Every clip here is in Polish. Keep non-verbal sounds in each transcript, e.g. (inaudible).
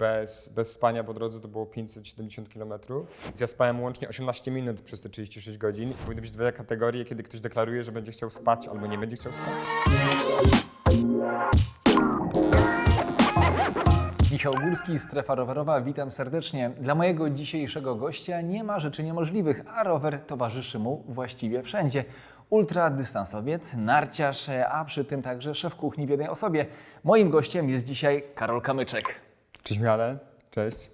bez, bez spania po drodze to było 570 km. Więc ja spałem łącznie 18 minut przez te 36 godzin. Powinny być dwie kategorie, kiedy ktoś deklaruje, że będzie chciał spać albo nie będzie chciał spać. Michał Górski, Strefa Rowerowa, witam serdecznie. Dla mojego dzisiejszego gościa nie ma rzeczy niemożliwych, a rower towarzyszy mu właściwie wszędzie. Ultradystansowiec, narciarz, a przy tym także szef kuchni w jednej osobie. Moim gościem jest dzisiaj Karol Kamyczek. Cześć Miale, cześć.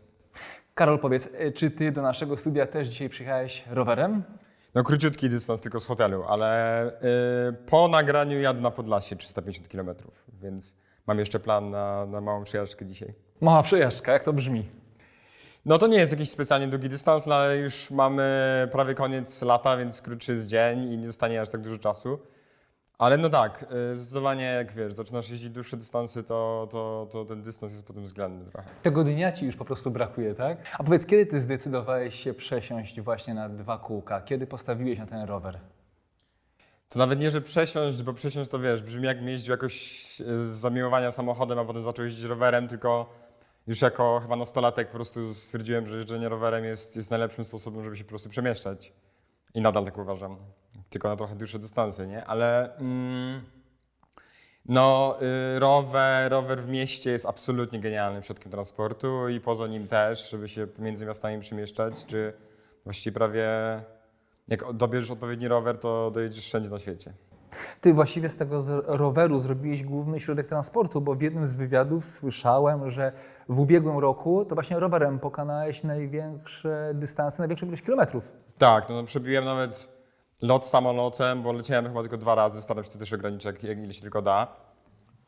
Karol, powiedz, czy ty do naszego studia też dzisiaj przyjechałeś rowerem? No króciutki dystans tylko z hotelu, ale y, po nagraniu jadę na Podlasie 350 km, więc mam jeszcze plan na, na małą przejażdżkę dzisiaj. Mała przejażdżka, jak to brzmi? No to nie jest jakiś specjalnie długi dystans, no ale już mamy prawie koniec lata, więc krótszy jest dzień i nie zostanie aż tak dużo czasu. Ale no tak, y, zdecydowanie jak wiesz, zaczynasz jeździć dłuższe dystansy, to, to, to ten dystans jest potem względny trochę. Tego dnia ci już po prostu brakuje, tak? A powiedz, kiedy ty zdecydowałeś się przesiąść właśnie na dwa kółka? Kiedy postawiłeś na ten rower? To nawet nie, że przesiąść, bo przesiąść to wiesz, brzmi jakbym jeździł jakoś y, z zamiłowania samochodem, a potem zaczął jeździć rowerem, tylko już jako chyba nastolatek po prostu stwierdziłem, że jeżdżenie rowerem jest, jest najlepszym sposobem, żeby się po prostu przemieszczać. I nadal tak uważam. Tylko na trochę dłuższe dystanse, nie? Ale mm, no, y, rower, rower w mieście jest absolutnie genialnym środkiem transportu i poza nim też, żeby się między miastami przemieszczać, czy właściwie prawie jak dobierzesz odpowiedni rower, to dojedziesz wszędzie na świecie. Ty właściwie z tego z roweru zrobiłeś główny środek transportu, bo w jednym z wywiadów słyszałem, że w ubiegłym roku to właśnie rowerem pokonałeś największe dystanse, największą ilość kilometrów. Tak, no, no przebiłem nawet lot samolotem, bo leciałem chyba tylko dwa razy, staram się to też ograniczyć, jak, ile się tylko da.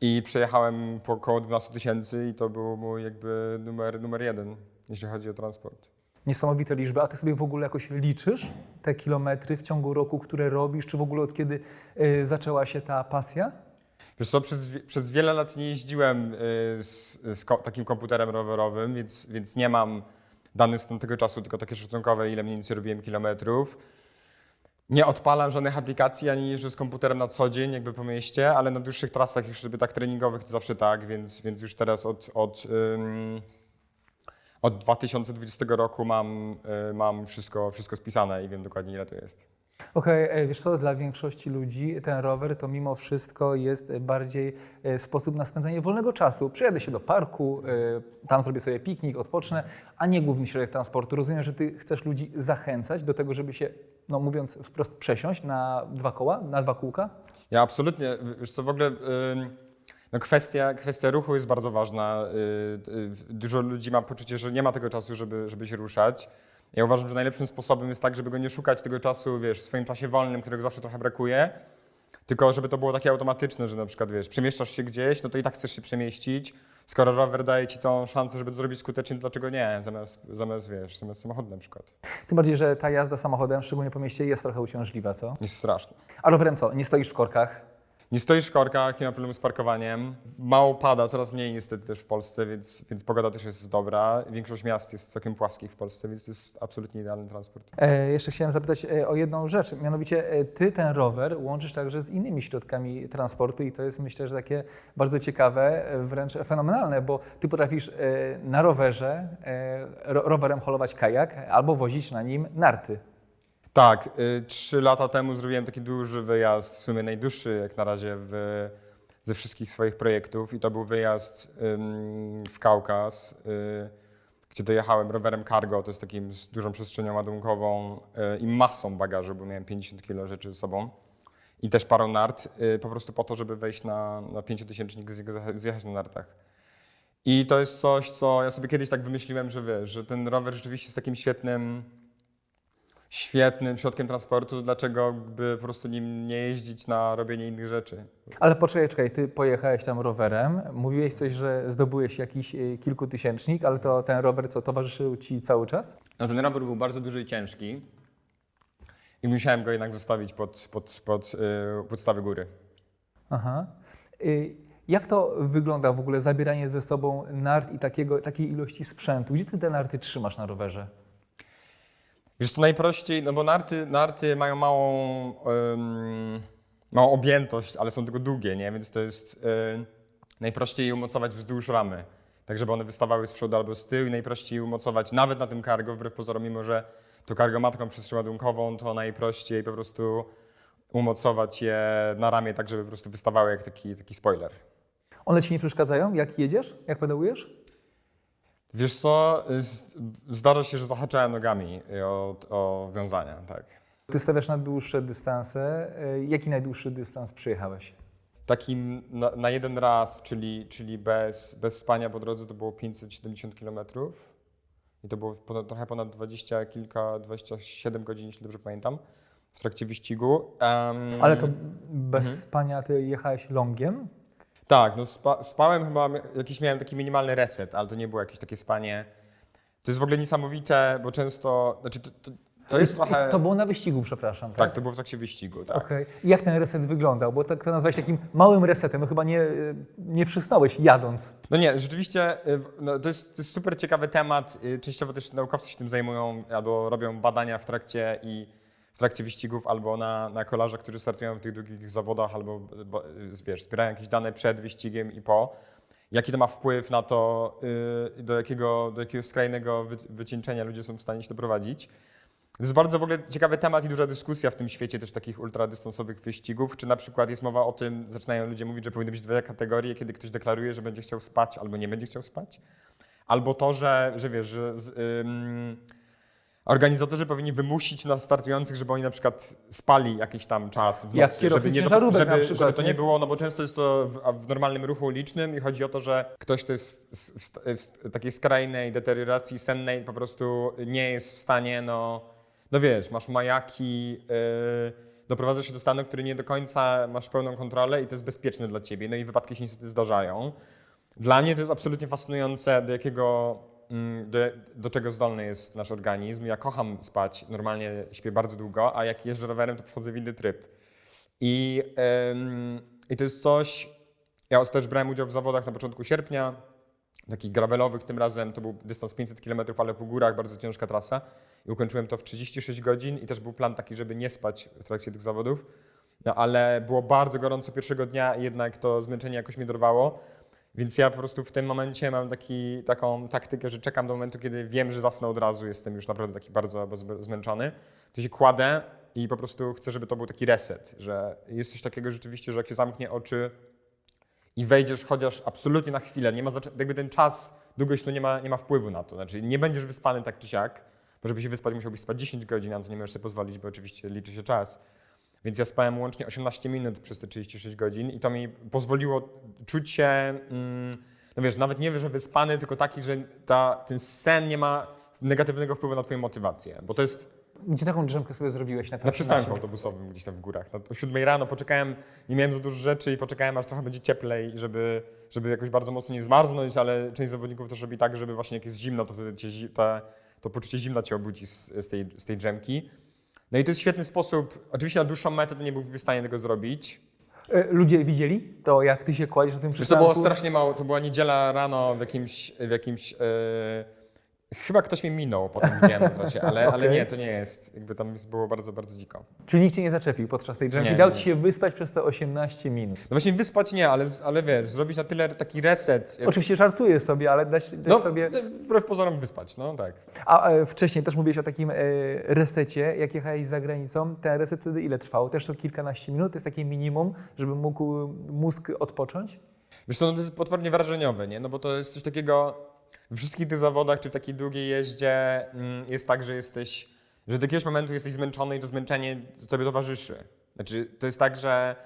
I przejechałem po około 12 tysięcy i to był mój jakby numer, numer jeden, jeśli chodzi o transport. Niesamowite liczby. A ty sobie w ogóle jakoś liczysz te kilometry w ciągu roku, które robisz, czy w ogóle od kiedy y, zaczęła się ta pasja? Wiesz co, przez, przez wiele lat nie jeździłem y, z, z ko- takim komputerem rowerowym, więc, więc nie mam danych z tamtego czasu, tylko takie szacunkowe, ile mniej więcej robiłem kilometrów. Nie odpalam żadnych aplikacji, ani jeżdżę z komputerem na co dzień, jakby po mieście, ale na dłuższych trasach, już sobie tak treningowych, to zawsze tak, więc, więc już teraz od, od, od 2020 roku mam, y, mam wszystko, wszystko spisane i wiem dokładnie, ile to jest. Okej, e, wiesz co, dla większości ludzi ten rower to mimo wszystko jest bardziej e, sposób na spędzanie wolnego czasu. Przyjadę się do parku, e, tam zrobię sobie piknik, odpocznę, a nie główny środek transportu. Rozumiem, że ty chcesz ludzi zachęcać do tego, żeby się, no mówiąc wprost, przesiąść na dwa koła, na dwa kółka? Ja absolutnie, wiesz co, w ogóle no kwestia, kwestia ruchu jest bardzo ważna. Y, y, Dużo ludzi ma poczucie, że nie ma tego czasu, żeby, żeby się ruszać. Ja uważam, że najlepszym sposobem jest tak, żeby go nie szukać tego czasu, wiesz, w swoim czasie wolnym, którego zawsze trochę brakuje, tylko żeby to było takie automatyczne, że na przykład, wiesz, przemieszczasz się gdzieś, no to i tak chcesz się przemieścić. Skoro rower daje ci tą szansę, żeby to zrobić skutecznie, to dlaczego nie? Zamiast, zamiast wiesz, zamiast samochodu na przykład. Tym bardziej, że ta jazda samochodem, szczególnie po mieście, jest trochę uciążliwa, co? Jest straszne. A rowerem co? Nie stoisz w korkach? Nie stoisz w korkach, nie ma problemu z parkowaniem. Mało pada, coraz mniej niestety też w Polsce, więc, więc pogoda też jest dobra. Większość miast jest całkiem płaskich w Polsce, więc jest absolutnie idealny transport. E, jeszcze chciałem zapytać e, o jedną rzecz. Mianowicie e, ty ten rower łączysz także z innymi środkami transportu i to jest myślę, że takie bardzo ciekawe, e, wręcz fenomenalne, bo ty potrafisz na rowerze, ro, rowerem holować kajak albo wozić na nim narty. Tak, y, trzy lata temu zrobiłem taki duży wyjazd, w sumie najdłuższy jak na razie w, ze wszystkich swoich projektów i to był wyjazd w Kaukaz, y, gdzie dojechałem rowerem cargo, to jest takim z dużą przestrzenią ładunkową y, i masą bagażu, bo miałem 50 kg rzeczy ze sobą i też parą nart, po prostu po to, żeby wejść na, na pięciotysięcznik, zje- zjechać na nartach. I to jest coś, co ja sobie kiedyś tak wymyśliłem, że wiesz, że ten rower rzeczywiście jest takim świetnym, świetnym środkiem transportu, to dlaczego by po prostu nim nie jeździć na robienie innych rzeczy? Ale poczekaj, czekaj, ty pojechałeś tam rowerem, mówiłeś coś, że zdobyłeś jakiś e, kilkutysięcznik, ale to ten rower co, towarzyszył ci cały czas? No ten rower był bardzo duży i ciężki i musiałem go jednak zostawić pod, pod, pod yy, podstawy góry. Aha. Y, Jak to wygląda w ogóle zabieranie ze sobą nart i takiego, takiej ilości sprzętu? Gdzie ty te narty trzymasz na rowerze? Wiesz to najprościej, no bo narty, narty mają małą, ym, małą objętość, ale są tylko długie, nie? Więc to jest yy, najprościej je umocować wzdłuż ramy. tak żeby one wystawały z przodu albo z tyłu i najprościej umocować nawet na tym cargo, wbrew pozorom, mimo że to cargo ma taką to najprościej po prostu umocować je na ramię tak, żeby po prostu wystawały jak taki, taki spoiler. One ci nie przeszkadzają, jak jedziesz, jak pedałujesz? Wiesz co, zdarza się, że zahaczałem nogami o, o wiązania, tak. Ty stawiasz na dłuższe dystanse. E, Jaki najdłuższy dystans przejechałeś? Takim na, na jeden raz, czyli, czyli bez, bez spania po drodze, to było 570 km. I to było ponad, trochę ponad 20 kilka, 27 godzin, jeśli dobrze pamiętam, w trakcie wyścigu. Em, Ale to bez Mhm. spania ty jechałeś longiem? Tak, no spa, spałem chyba, jakiś miałem taki minimalny reset, ale to nie było jakieś takie spanie. To jest w ogóle niesamowite, bo często, znaczy to, to, to jest trochę... To było na wyścigu, przepraszam. Tak, to było w trakcie wyścigu, tak. Okej. Jak ten reset wyglądał? Bo tak to nazwałeś takim małym resetem. No chyba nie, nie przysnąłeś jadąc. No nie, rzeczywiście y, no, to, jest, to jest super ciekawy temat. Y, Częściowo też naukowcy się tym zajmują albo robią badania w trakcie i w trakcie wyścigów, albo na, na kolarzach, którzy startują w tych długich zawodach, albo bo, wiesz, zbierają jakieś dane przed wyścigiem i po. Jaki to ma wpływ na to, y, do, jakiego, do jakiego skrajnego wy, wycieńczenia ludzie są w stanie się doprowadzić. To jest bardzo w ogóle ciekawy temat i duża dyskusja w tym świecie też takich ultradystansowych wyścigów. Czy na przykład jest mowa o tym, zaczynają ludzie mówić, że powinny być dwie kategorie, kiedy ktoś deklaruje, że będzie chciał spać albo nie będzie chciał spać. Albo to, że, że wiesz, że organizatorzy powinni wymusić na startujących, żeby oni na przykład spali jakiś tam czas w nocy, żeby, nie na żeby, przykład, żeby to nie? nie było, no bo często jest to w, w normalnym ruchu ulicznym i chodzi o to, że ktoś, kto jest w, w takiej skrajnej deterioracji sennej po prostu nie jest w stanie, no, no wiesz, masz majaki, yy, doprowadzasz się do stanu, który nie do końca masz pełną kontrolę i to jest bezpieczne dla ciebie, no i wypadki się niestety zdarzają. Dla mnie to jest absolutnie fascynujące, do jakiego, do, do czego zdolny jest nasz organizm. Ja kocham spać, normalnie śpię bardzo długo, a jak jeżdżę rowerem, to przechodzę w inny tryb. I, em, I to jest coś, ja też brałem udział w zawodach na początku sierpnia, takich gravelowych tym razem, to był dystans 500 km, ale po górach, bardzo ciężka trasa. I ukończyłem to w 36 godzin i też był plan taki, żeby nie spać w trakcie tych zawodów. No ale było bardzo gorąco pierwszego dnia i jednak to zmęczenie jakoś mnie dorwało. Więc ja po prostu w tym momencie mam taki, taką taktykę, że czekam do momentu, kiedy wiem, że zasnę od razu, jestem już naprawdę taki bardzo zmęczony. To się kładę i po prostu chcę, żeby to był taki reset, że jest coś takiego rzeczywiście, że jak się zamknie oczy i wejdziesz chociaż absolutnie na chwilę, nie ma jakby ten czas, długość to nie ma, nie ma wpływu na to. Znaczy nie będziesz wyspany tak czy siak, bo żeby się wyspać musiałbyś spać 10 godzin, a to nie możesz sobie pozwolić, bo oczywiście liczy się czas. Więc ja spałem łącznie 18 minut przez te 36 godzin i to mi pozwoliło czuć się, mm, no wiesz, nawet nie, że wyspany, tylko taki, że ta, ten sen nie ma negatywnego wpływu na twoją motywację, bo to jest Gdzie taką drzemkę sobie zrobiłeś? Na, na przystanku autobusowym gdzieś tam w górach. No, o 7 rano poczekałem, nie miałem za dużo rzeczy i poczekałem, aż trochę będzie cieplej, żeby, żeby jakoś bardzo mocno nie zmarznąć, ale część zawodników też robi tak, żeby właśnie jak jest zimno, to wtedy cię, te, to poczucie zimna cię obudzi z, z, tej, z tej drzemki. No i to jest świetny sposób, oczywiście na dłuższą metę to nie byłby w stanie tego zrobić. E, Ludzie widzieli to, jak ty się kładziesz na tym Wiesz, to przystanku? było strasznie mało, to była niedziela rano w jakimś, w jakimś e, chyba ktoś mnie minął, potem widziałem na trasie, ale, ale Okej. nie, to nie jest, jakby tam było bardzo, bardzo dziko. Czyli nikt cię nie zaczepił podczas tej drzemki. Dał ci się wyspać przez te 18 minut. No właśnie wyspać nie, ale, ale wiesz, zrobić na tyle taki reset. Oczywiście żartuję sobie, ale dać, dać No, sobie... wbrew pozorom wyspać, no tak. A e, wcześniej też mówiłeś o takim e, resecie, jak jechałeś za granicą. Ten reset wtedy ile trwał? Też to kilkanaście minut? To jest takie minimum, żeby mógł mózg odpocząć? Wiesz co, no to jest potwornie wrażeniowe, nie? No bo to jest coś takiego, we wszystkich tych zawodach, czy w takiej długiej jeździe mm, jest tak, że jesteś, że do jakiegoś momentu jesteś zmęczony i to zmęczenie tobie towarzyszy. Znaczy, to jest tak, że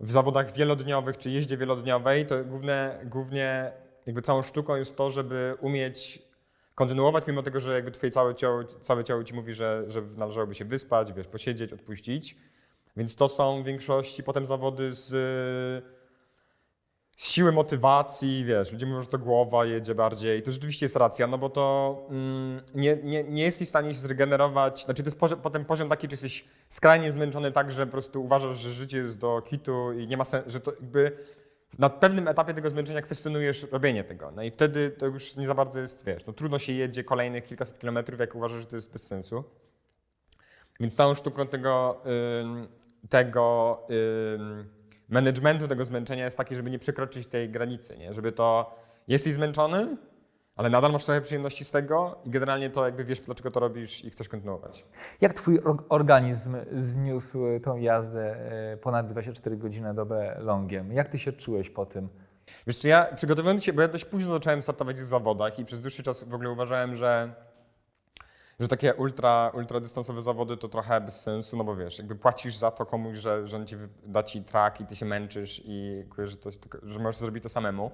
w zawodach wielodniowych, czy jeździe wielodniowej, to główne, głównie jakby całą sztuką jest to, żeby umieć kontynuować, mimo tego, że jakby twoje całe ciało, całe ciało ci mówi, że, że należałoby się wyspać, wiesz, posiedzieć, odpuścić. Więc to są w większości potem zawody z, z siły motywacji, wiesz, ludzie mówią, że to głowa jedzie bardziej. To rzeczywiście jest racja, no bo to mm, nie, nie, nie jesteś w stanie się zregenerować. Znaczy to jest poziom, potem poziom taki, że jesteś skrajnie zmęczony tak, że po prostu uważasz, że życie jest do kitu i nie ma sensu, że to jakby na pewnym etapie tego zmęczenia kwestionujesz robienie tego. No i wtedy to już nie za bardzo jest, wiesz, no trudno się jedzie kolejnych kilkaset kilometrów, jak uważasz, że to jest bez sensu. Więc całą sztuką tego, tego managementu tego zmęczenia jest taki, żeby nie przekroczyć tej granicy, nie? żeby to jesteś zmęczony, ale nadal masz trochę przyjemności z tego i generalnie to jakby wiesz, dlaczego to robisz i chcesz kontynuować. Jak twój or- organizm zniósł tą jazdę e, ponad 24 godziny na dobę longiem? Jak ty się czułeś po tym? Wiesz co, ja przygotowując się, bo ja dość późno zacząłem startować w zawodach i przez dłuższy czas w ogóle uważałem, że, że takie ultra, ultradystansowe zawody to trochę bez sensu, no bo wiesz, jakby płacisz za to komuś, że, że on ci da ci track i ty się męczysz i że, to, że możesz zrobić to samemu.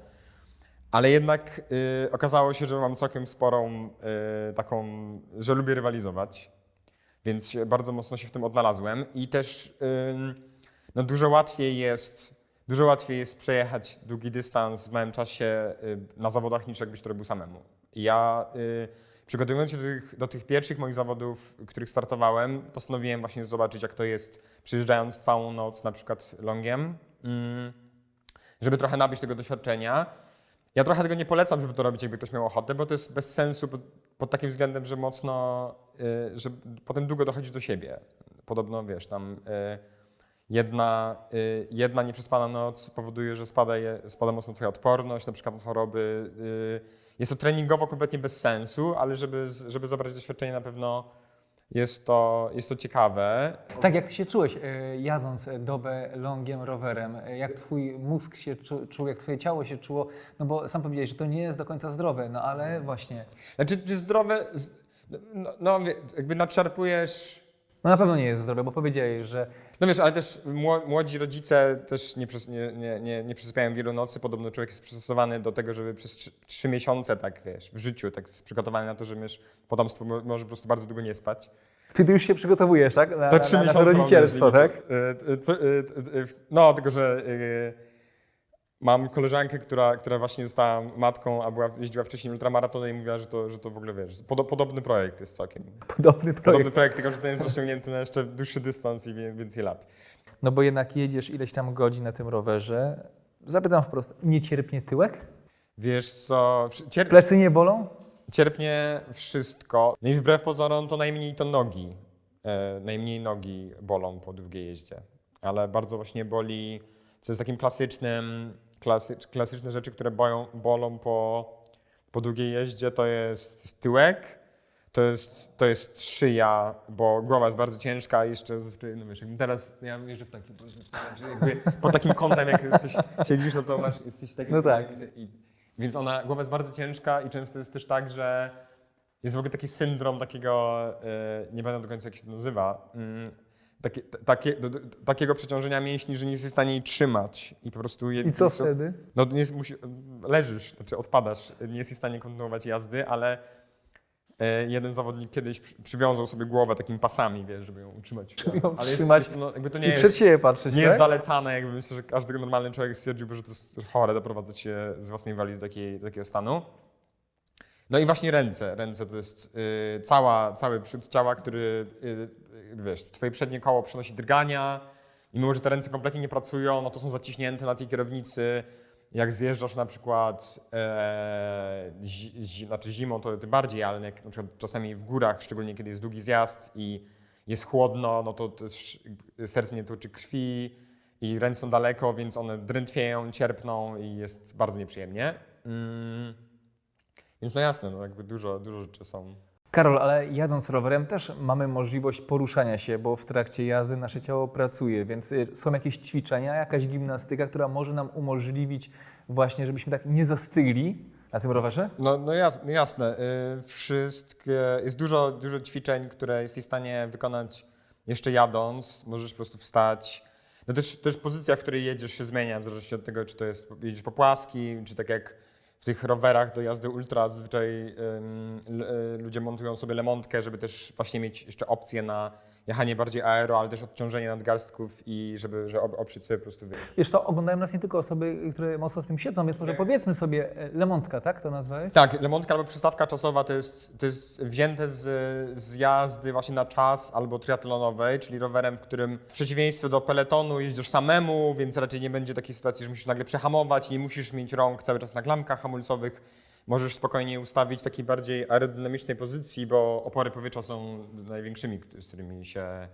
Ale jednak y, okazało się, że mam całkiem sporą y, taką, że lubię rywalizować, więc bardzo mocno się w tym odnalazłem i też ym, no dużo łatwiej jest Dużo łatwiej jest przejechać długi dystans w małym czasie y, na zawodach niż jakbyś to robił samemu. Ja y, przygotowując się do tych, do tych pierwszych moich zawodów, których startowałem, postanowiłem właśnie zobaczyć, jak to jest przyjeżdżając całą noc na przykład longiem, mm, żeby trochę nabyć tego doświadczenia. Ja trochę tego nie polecam, żeby to robić, jakby ktoś miał ochotę, bo to jest bez sensu pod, pod takim względem, że mocno, y, że potem długo dochodzisz do siebie. Podobno, wiesz, tam y, jedna, y, jedna nieprzespana noc powoduje, że spada, je, spada mocno twoja odporność, na przykład choroby. y, Jest to treningowo kompletnie bez sensu, ale żeby, żeby zabrać doświadczenie na pewno jest to, jest to ciekawe. Tak jak ty się czułeś e, jadąc dobę longiem rowerem? Jak twój mózg się czu, czuł, jak twoje ciało się czuło? No bo sam powiedziałeś, że to nie jest do końca zdrowe, no ale właśnie. Znaczy, czy zdrowe, no, no wie- jakby nadszarpujesz No na pewno nie jest zdrowe, bo powiedziałeś, że No wiesz, ale też mło- młodzi rodzice też nie, nie, nie, nie, przysypiają wielu nocy. Podobno człowiek jest przystosowany do tego, żeby przez trzy, trzy miesiące, tak wiesz, w życiu, tak jest przygotowany na to, że wiesz, potomstwo mo- może po prostu bardzo długo nie spać. Czy ty już się przygotowujesz, tak? Na, trzy na, na to miesiące rodzicielstwo, tak? co- No, tylko że y, mam koleżankę, która, która właśnie została matką, a była, jeździła wcześniej ultramaratony i mówiła, że to, że to w ogóle, wiesz, podo, podobny projekt jest całkiem. Podobny projekt. Podobny projekt, tylko że ten jest rozciągnięty na jeszcze dłuższy dystans i więcej lat. No bo jednak jedziesz ileś tam godzin na tym rowerze. Zapytam wprost, nie cierpnie tyłek? Wiesz co, cier- Plecy nie bolą? cierpnie wszystko. No i wbrew pozorom to najmniej to nogi. E, najmniej nogi bolą po długiej jeździe. Ale bardzo właśnie boli, co jest takim klasycznym, klasy, klasyczne rzeczy, które boją, bolą po, po długiej jeździe, to jest tyłek, to jest, to jest szyja, bo głowa jest bardzo ciężka, a jeszcze no wiesz, teraz ja jeżdżę w pozycji, jakby pod takim kątem, jak jesteś, siedzisz, no to masz, jesteś taki... No tak. I, więc ona, głowa jest bardzo ciężka i często jest też tak, że jest w ogóle taki syndrom takiego, e, nie będę do końca jak się to nazywa, mm, takie, takie, do, do, takiego przeciążenia mięśni, że nie jest w stanie jej trzymać i po prostu... Je, I co są- wtedy? no nie, musi, leżysz, znaczy odpadasz, nie jesteś w stanie kontynuować jazdy, ale e, jeden zawodnik kiedyś przy, przywiązał sobie głowę takimi pasami, wiesz, żeby ją utrzymać. Ale trzymać jest, no, jakby to nie I jest, przed siebie patrzeć, nie tak? jest zalecane, jakby myślę, że każdy normalny człowiek stwierdziłby, że to jest chore doprowadzać się z własnej wali do, takiej, do takiego stanu. No i właśnie ręce. Ręce to jest y, cała, cały przód ciała, który, y, wiesz, twoje przednie koło przynosi drgania i mimo, że te ręce kompletnie nie pracują, no to są zaciśnięte na tej kierownicy. Jak zjeżdżasz na przykład, e, znaczy zimą to tym bardziej, ale jak na przykład czasami w górach, szczególnie kiedy jest długi zjazd i jest chłodno, no to też serce nie tłoczy krwi i ręce są daleko, więc one drętwieją, cierpną i jest bardzo nieprzyjemnie. Mm. Więc no jasne, no jakby dużo, dużo rzeczy są. Karol, ale jadąc rowerem też mamy możliwość poruszania się, bo w trakcie jazdy nasze ciało pracuje, więc y, są jakieś ćwiczenia, jakaś gimnastyka, która może nam umożliwić właśnie, żebyśmy tak nie zastygli na tym rowerze? No, no jasne, jasne. y, wszystkie, jest dużo, dużo ćwiczeń, które jesteś w stanie wykonać jeszcze jadąc. Możesz po prostu wstać. No też, też pozycja, w której jedziesz się zmienia, w zależności od tego, czy to jest, jedziesz po płaskim, czy tak jak w tych rowerach do jazdy ultra zazwyczaj y, ludzie montują sobie lemontkę, żeby też właśnie mieć jeszcze opcję na jechanie bardziej aero, ale też odciążenie nadgarstków i żeby, że oprzeć sobie po prostu wiesz, Wiesz co, oglądają nas nie tylko osoby, które mocno w tym siedzą, więc może powiedzmy sobie e, lemontka, tak to nazwałeś? Tak, lemontka albo przystawka czasowa to jest, to jest wzięte z, z jazdy właśnie na czas albo triatlonowej, czyli rowerem, w którym w przeciwieństwie do peletonu jeździsz samemu, więc raczej nie będzie takiej sytuacji, że musisz nagle przehamować, nie musisz mieć rąk cały czas na klamkach hamulcowych. Możesz spokojnie ustawić w takiej bardziej aerodynamicznej pozycji, bo opory powietrza są największymi, z którymi się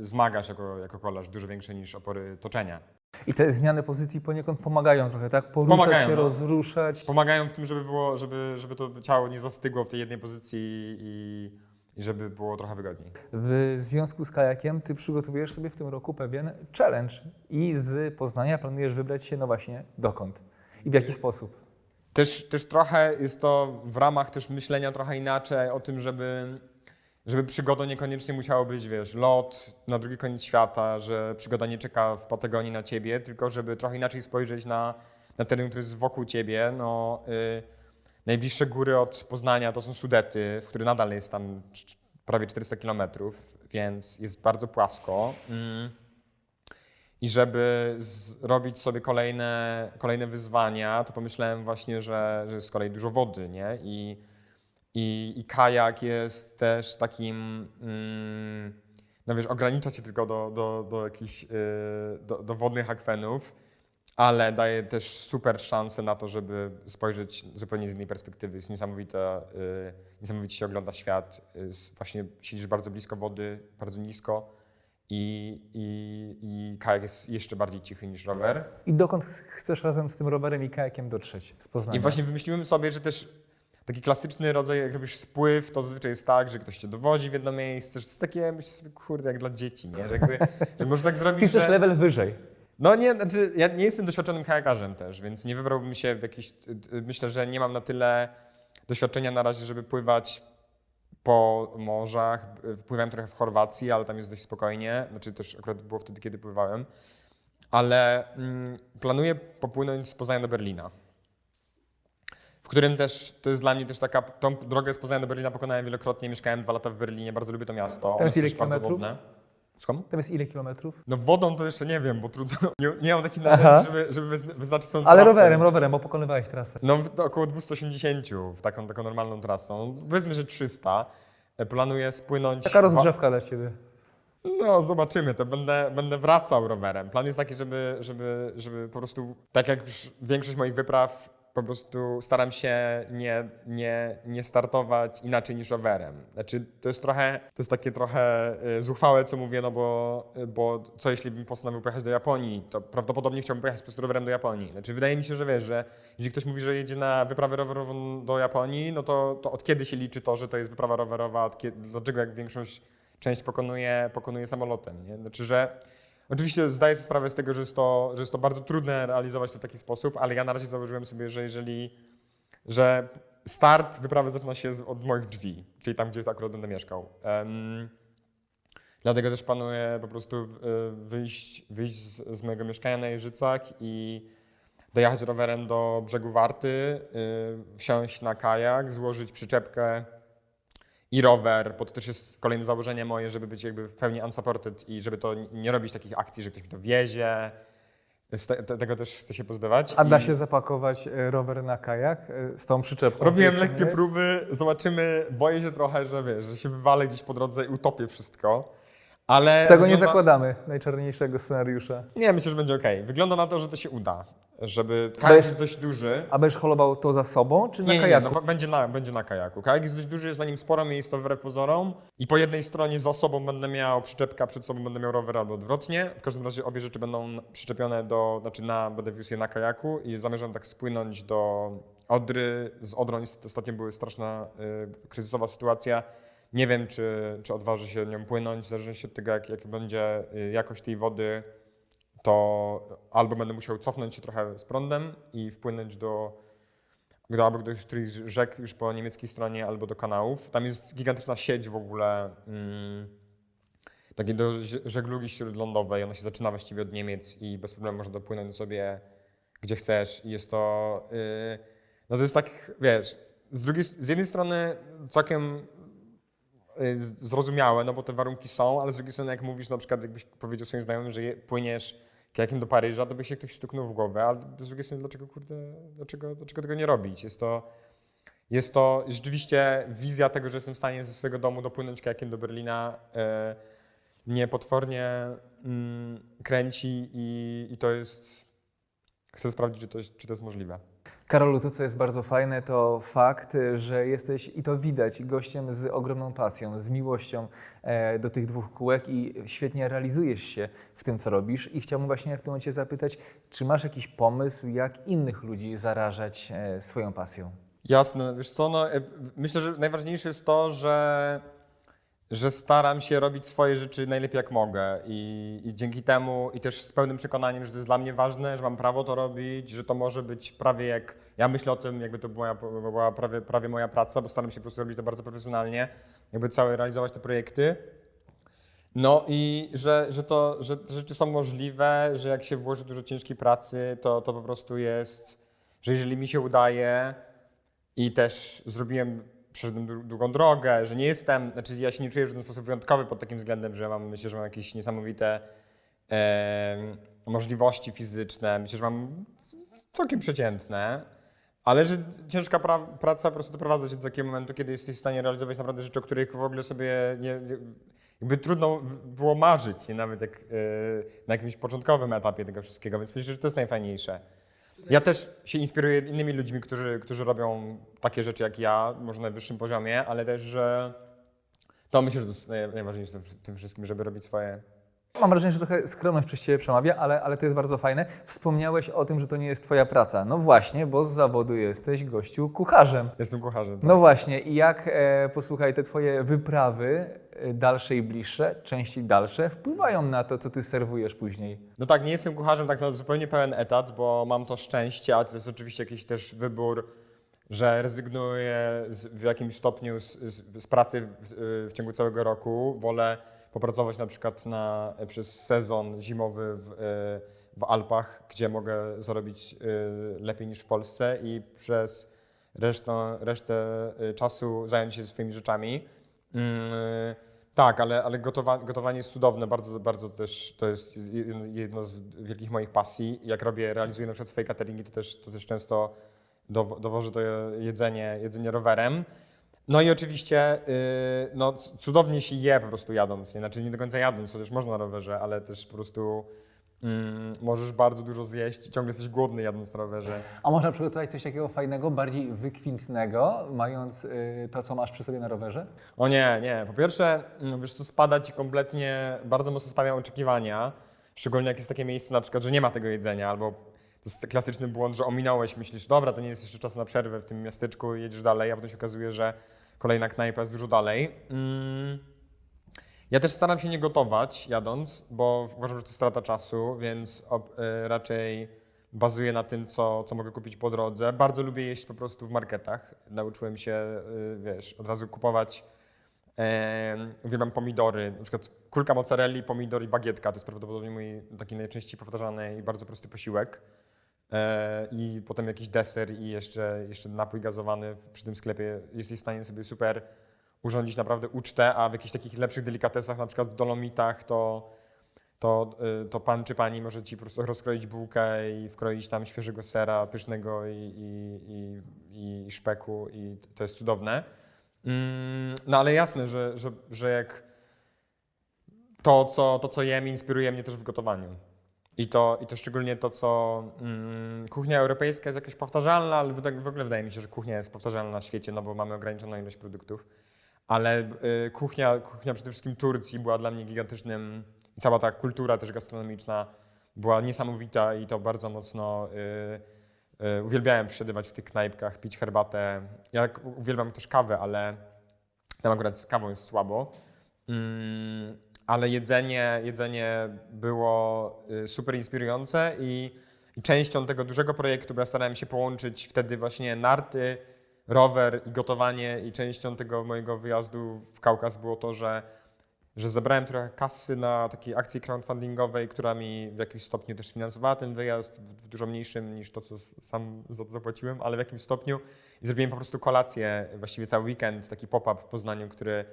zmagasz jako, jako kolarz, dużo większe niż opory toczenia. I te zmiany pozycji poniekąd pomagają trochę, tak? Poruszać Pomagają, się, no. rozruszać. Pomagają w tym, żeby było, żeby, żeby to ciało nie zastygło w tej jednej pozycji i, i żeby było trochę wygodniej. W związku z kajakiem ty przygotowujesz sobie w tym roku pewien challenge i z Poznania planujesz wybrać się, no właśnie, dokąd i w jaki sposób. Też, też trochę jest to w ramach też myślenia trochę inaczej o tym, żeby, żeby przygodą niekoniecznie musiało być, wiesz, lot na drugi koniec świata, że przygoda nie czeka w Patagonii na ciebie, tylko żeby trochę inaczej spojrzeć na, na teren, który jest wokół ciebie. No, y, najbliższe góry od Poznania to są Sudety, w które nadal jest tam prawie 400 kilometrów, więc jest bardzo płasko. Mm. I żeby zrobić sobie kolejne, kolejne wyzwania, to pomyślałem właśnie, że, że jest z kolei dużo wody, nie? I, i, i kajak jest też takim, mm, no wiesz, ogranicza cię tylko do, do, do jakichś, y, do, do wodnych akwenów, ale daje też super szansę na to, żeby spojrzeć zupełnie z innej perspektywy. Jest niesamowite, y, niesamowicie się ogląda świat. Jest, właśnie siedzisz bardzo blisko wody, bardzo nisko i, i, i kajak jest jeszcze bardziej cichy niż rower. I dokąd chcesz razem z tym rowerem i kajakiem dotrzeć z Poznania? I właśnie wymyśliłem sobie, że też taki klasyczny rodzaj, jak robisz spływ, to zazwyczaj jest tak, że ktoś cię dowodzi w jedno miejsce, że to jest takie, myślę sobie, kurde, jak dla dzieci, nie? Że, jakby, że może tak zrobić, chcesz że... level wyżej. No nie, znaczy ja nie jestem doświadczonym kajakarzem też, więc nie wybrałbym się w jakiś... y, Myślę, że nie mam na tyle doświadczenia na razie, żeby pływać po morzach. Y, Pływałem trochę w Chorwacji, ale tam jest dość spokojnie. Znaczy też akurat było wtedy, kiedy pływałem. Ale mm, planuję popłynąć z Poznania do Berlina. W którym też, to jest dla mnie też taka, tą drogę z Poznania do Berlina pokonałem wielokrotnie, mieszkałem dwa lata w Berlinie, bardzo lubię to miasto. Ono jest też bardzo wodne. Słucham? Tam jest ile kilometrów? No wodą to jeszcze nie wiem, bo trudno, (laughs) nie, nie mam takich Aha. narzędzi, żeby, żeby wyzna- wyznaczyć są Ale trasę, rowerem, rowerem, bo pokonywałeś trasę. No w- to około 280 w taką, taką normalną trasą. Powiedzmy, że 300. E, Planuję spłynąć... Taka rozgrzewka dla ciebie. No, zobaczymy, to będę, będę wracał rowerem. Plan jest taki, żeby, żeby, żeby po prostu, tak jak już większość moich wypraw, po prostu staram się nie, nie, nie startować inaczej niż rowerem. Znaczy, to jest trochę, to jest takie trochę y, zuchwałe, co mówię, no bo, bo co jeśli bym postanowił pojechać do Japonii, to prawdopodobnie chciałbym pojechać po prostu rowerem do Japonii. Znaczy, wydaje mi się, że wiesz, że jeżeli ktoś mówi, że jedzie na wyprawę rowerową do Japonii, no to, to od kiedy się liczy to, że to jest wyprawa rowerowa, od kiedy, dlaczego jak większość część pokonuje, pokonuje samolotem. Nie? Znaczy, że oczywiście zdaję sobie sprawę z tego, że jest, to, że jest to bardzo trudne realizować to w taki sposób, ale ja na razie założyłem sobie, że jeżeli, że start wyprawy zaczyna się od moich drzwi, czyli tam, gdzie akurat będę mieszkał. Em, dlatego też planuję po prostu y, wyjść, wyjść z, z mojego mieszkania na Jeżycach i dojechać rowerem do brzegu Warty, y, wsiąść na kajak, złożyć przyczepkę i rower, bo to też jest kolejne założenie moje, żeby być jakby w pełni unsupported i żeby to nie robić takich akcji, że ktoś mi to wiezie. Te, te, tego też chcę się pozbywać. A da się zapakować e, rower na kajak e, z tą przyczepką? Robiłem lekkie nie? próby, zobaczymy. Boję się trochę, że wiesz, że się wywalę gdzieś po drodze i utopię wszystko. Ale Tego nie wygląda- zakładamy, najczarniejszego scenariusza. Nie, myślę, że będzie ok. Wygląda na to, że to się uda. Żeby kajak jest dość duży. A będziesz holował to za sobą, czy na Nie, nie, kajaku? no, będzie, na, będzie na kajaku. Kajak jest dość duży, jest na nim sporo miejsca wbrew pozorom. I po jednej stronie za sobą będę miał przyczepkę, a przed sobą będę miał rower albo odwrotnie. W każdym razie obie rzeczy będą przyczepione do, znaczy na, będę wiózł je na kajaku i zamierzam tak spłynąć do Odry. Z Odrą ostatnio była straszna y, kryzysowa sytuacja. Nie wiem, czy, czy odważy się nią płynąć, w zależności od tego, jak, jak będzie y, jakość tej wody, to albo będę musiał cofnąć się trochę z prądem i wpłynąć do, albo do którychś rzek już po niemieckiej stronie, albo do kanałów. Tam jest gigantyczna sieć w ogóle mm, takiej do żeglugi śródlądowej. Ona się zaczyna właściwie od Niemiec i bez problemu można dopłynąć sobie gdzie chcesz. I jest to, yy, no to jest tak, wiesz, z, drugiej, z jednej strony całkiem y, zrozumiałe, no bo te warunki są, ale z drugiej strony jak mówisz na przykład, jakbyś powiedział swoim znajomym, że je, płyniesz kajakiem do Paryża, to by się ktoś stuknął w głowę, ale z drugiej strony dlaczego, kurde, dlaczego, dlaczego tego nie robić? Jest to, jest to rzeczywiście wizja tego, że jestem w stanie ze swojego domu dopłynąć kajakiem do Berlina, e, mnie potwornie mm, kręci i, i to jest, chcę sprawdzić, czy to czy to jest możliwe. Karolu, to co jest bardzo fajne, to fakt, że jesteś, i to widać, gościem z ogromną pasją, z miłością e, do tych dwóch kółek i świetnie realizujesz się w tym, co robisz. I chciałbym właśnie w tym momencie zapytać, czy masz jakiś pomysł, jak innych ludzi zarażać e, swoją pasją? Jasne, wiesz co, no, e, myślę, że najważniejsze jest to, że, że staram się robić swoje rzeczy najlepiej jak mogę I, i dzięki temu i też z pełnym przekonaniem, że to jest dla mnie ważne, że mam prawo to robić, że to może być prawie jak, ja myślę o tym, jakby to była, była prawie, prawie moja praca, bo staram się po prostu robić to bardzo profesjonalnie, jakby całe realizować te projekty. No i że, że to, że rzeczy są możliwe, że jak się włoży dużo ciężkiej pracy, to, to po prostu jest, że jeżeli mi się udaje i też zrobiłem, przeszedłem dłu- długą drogę, że nie jestem, znaczy ja się nie czuję w żaden sposób wyjątkowy pod takim względem, że mam, myślę, że mam jakieś niesamowite em, możliwości fizyczne, myślę, że mam całkiem przeciętne, ale że ciężka pra praca po prostu doprowadza cię do takiego momentu, kiedy jesteś w stanie realizować naprawdę rzeczy, o których w ogóle sobie nie, jakby trudno było marzyć, nie? nawet jak, e, na jakimś początkowym etapie tego wszystkiego, więc myślę, że to jest najfajniejsze. Ja też się inspiruję innymi ludźmi, którzy, którzy robią takie rzeczy jak ja, może na wyższym poziomie, ale też, że to myślę, że to jest naj- najważniejsze w tym wszystkim, żeby robić swoje. Mam wrażenie, że trochę skromność przez Ciebie przemawia, ale, ale to jest bardzo fajne. Wspomniałeś o tym, że to nie jest Twoja praca. No właśnie, bo z zawodu jesteś gościu kucharzem. Jestem kucharzem. No właśnie, i jak, e, posłuchaj, te Twoje wyprawy, e, dalsze i bliższe, części dalsze, wpływają na to, co Ty serwujesz później? No tak, nie jestem kucharzem tak na zupełnie pełen etat, bo mam to szczęście, a to jest oczywiście jakiś też wybór, że rezygnuję z, w jakimś stopniu z, z, z pracy w, w ciągu całego roku. Wolę popracować na przykład na, przez sezon zimowy w, w Alpach, gdzie mogę zarobić y, lepiej niż w Polsce i przez resztę, resztę czasu zająć się swoimi rzeczami. Mm, tak, ale, ale gotowa, gotowanie jest cudowne, bardzo, bardzo też to jest jedno- z wielkich moich pasji. Jak robię, realizuję na przykład swoje cateringi, to też, to też często dowo- dowożę to jedzenie, jedzenie rowerem. No i oczywiście yy, no, cudownie się je po prostu jadąc, nie? znaczy nie do końca jadąc, też można na rowerze, ale też po prostu mm, możesz bardzo dużo zjeść i ciągle jesteś głodny jadąc na rowerze. A można przygotować coś takiego fajnego, bardziej wykwintnego, mając y, to, co masz przy sobie na rowerze? O nie, nie. Po pierwsze, mm, wiesz co, spada ci kompletnie, bardzo mocno spadają oczekiwania, szczególnie jak jest takie miejsce na przykład, że nie ma tego jedzenia, albo to jest klasyczny błąd, że ominąłeś, myślisz, dobra, to nie jest jeszcze czas na przerwę w tym miasteczku, jedziesz dalej, a potem się okazuje, że kolejna knajpa jest dużo dalej. Mm. Ja też staram się nie gotować jadąc, bo uważam, że to strata czasu, więc y, raczej bazuję na tym, co, co mogę kupić po drodze. Bardzo lubię jeść po prostu w marketach. Nauczyłem się, y, wiesz, od razu kupować Uwielbiam pomidory, na przykład kulka mozzarelli, pomidor i bagietka. To jest prawdopodobnie mój taki najczęściej powtarzany i bardzo prosty posiłek. E, I potem jakiś deser i jeszcze, jeszcze napój gazowany przy tym sklepie. Jesteś w stanie sobie super urządzić naprawdę ucztę, a w jakichś takich lepszych delikatesach, na przykład w Dolomitach, to, to, y, to pan czy pani może ci po prostu rozkroić bułkę i wkroić tam świeżego sera pysznego i, i, i, i szpeku i to jest cudowne. Mm, No ale jasne, że, że, że jak to co, to, co jem, inspiruje mnie też w gotowaniu. I to, i to szczególnie to, co mm, kuchnia europejska jest jakaś powtarzalna, ale w, w ogóle wydaje mi się, że kuchnia jest powtarzalna na świecie, no bo mamy ograniczoną ilość produktów. Ale y, kuchnia, kuchnia przede wszystkim Turcji była dla mnie gigantycznym, cała ta kultura też gastronomiczna była niesamowita i to bardzo mocno y, y, uwielbiałem przesiadywać w tych knajpkach, pić herbatę. Ja k- uwielbiam też kawę, ale tam akurat z kawą jest słabo. Mm, ale jedzenie, jedzenie było y, super inspirujące i, i częścią tego dużego projektu, bo ja starałem się połączyć wtedy właśnie narty, rower i gotowanie i częścią tego mojego wyjazdu w Kaukaz było to, że, że zebrałem trochę kasy na takiej akcji crowdfundingowej, która mi w jakimś stopniu też finansowała ten wyjazd, w, dużo mniejszym niż to, co sam za to zapłaciłem, ale w jakimś stopniu. I zrobiłem po prostu kolację, właściwie cały weekend, taki pop-up w Poznaniu, który,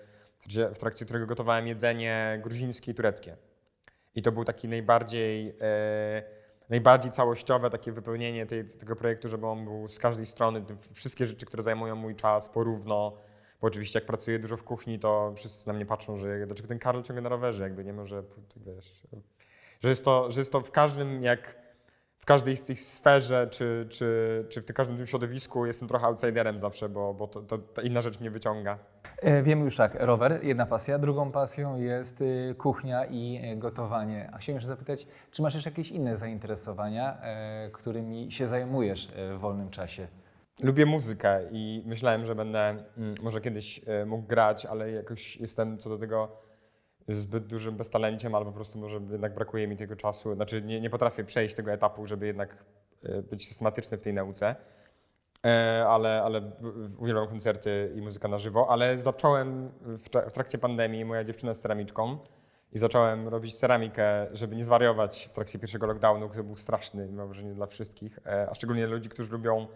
w trakcie którego gotowałem jedzenie gruzińskie i tureckie. I to był taki najbardziej, e, najbardziej całościowe takie wypełnienie tej, tego projektu, żeby on był z każdej strony, wszystkie rzeczy, które zajmują mój czas porówno, bo oczywiście jak pracuję dużo w kuchni, to wszyscy na mnie patrzą, że dlaczego ten Karol ciągle na rowerze, jakby nie może, wiesz, że jest to, że jest to w każdym, jak w każdej z tych sferze, czy, czy, czy w każdym tym środowisku jestem trochę outsiderem zawsze, bo, bo to, to, ta inna rzecz mnie wyciąga. E, Wiemy już tak, rower, jedna pasja, drugą pasją jest y, kuchnia i e, gotowanie. A chciałem jeszcze zapytać, czy masz jeszcze jakieś inne zainteresowania, e, którymi się zajmujesz w wolnym czasie? Lubię muzykę i myślałem, że będę mm, może kiedyś mógł grać, ale jakoś jestem co do tego zbyt dużym beztalenciem, albo po prostu może jednak brakuje mi tego czasu. Znaczy nie, nie potrafię przejść tego etapu, żeby jednak być systematyczny w tej nauce. E, Ale, ale uwielbiam koncerty i muzyka na żywo, ale zacząłem w, tra- w trakcie pandemii, moja dziewczyna jest ceramiczką i zacząłem robić ceramikę, żeby nie zwariować w trakcie pierwszego lockdownu, który był straszny, mam wrażenie, dla wszystkich, e, a szczególnie dla ludzi, którzy lubią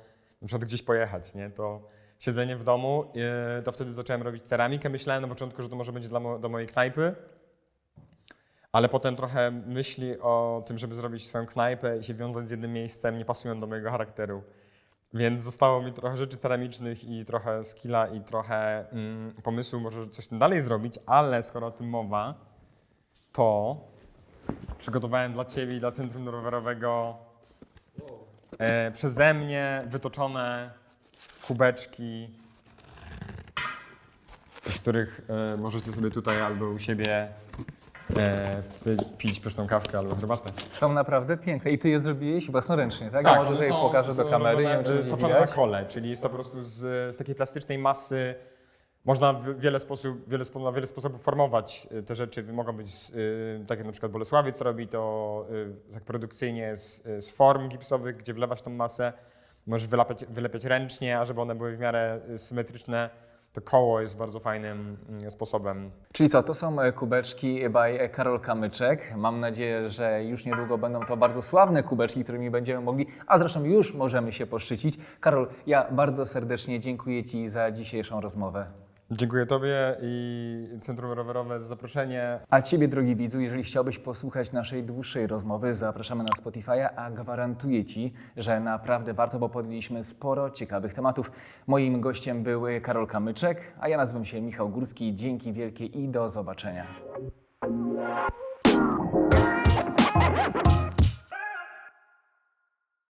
na przykład gdzieś pojechać, nie? To siedzenie w domu, e, to wtedy zacząłem robić ceramikę. Myślałem na początku, że to może będzie dla mo- do mojej knajpy, ale potem trochę myśli o tym, żeby zrobić swoją knajpę i się wiązać z jednym miejscem, nie pasują do mojego charakteru. Więc zostało mi trochę rzeczy ceramicznych i trochę skilla i trochę mm, pomysłu, może coś tym dalej zrobić, ale skoro o tym mowa, to przygotowałem dla Ciebie i dla Centrum Rowerowego e, przeze mnie wytoczone kubeczki, z których e, możecie sobie tutaj albo u siebie e, pić, pyszną kawkę albo herbatę. Są naprawdę piękne i ty je zrobiłeś własnoręcznie, tak? Ja może one tutaj są- pokażę do są kamery, nie wiem, robione, czy e, będzie toczone na widać. kole, czyli jest to po prostu z, z takiej plastycznej masy. Można w wiele, sposób, wiele, spo- na wiele sposobów formować e, te rzeczy. Mogą być, z, e, tak jak na przykład Bolesławiec robi to e, tak produkcyjnie z, e, z form gipsowych, gdzie wlewasz tą masę. Możesz wylepiać, wylepiać ręcznie, a żeby one były w miarę e, symetryczne, to koło jest bardzo fajnym mm, sposobem. Czyli co, to są e, kubeczki by Karol Kamyczek. Mam nadzieję, że już niedługo będą to bardzo sławne kubeczki, którymi będziemy mogli, a zresztą już możemy się poszczycić. Karol, ja bardzo serdecznie dziękuję Ci za dzisiejszą rozmowę. Dziękuję Tobie i Centrum Rowerowe za zaproszenie. A Ciebie, drogi widzu, jeżeli chciałbyś posłuchać naszej dłuższej rozmowy, zapraszamy na Spotify'a, a gwarantuję Ci, że naprawdę warto, bo podjęliśmy sporo ciekawych tematów. Moim gościem był Karol Kamyczek, a ja nazywam się Michał Górski. Dzięki wielkie i do zobaczenia.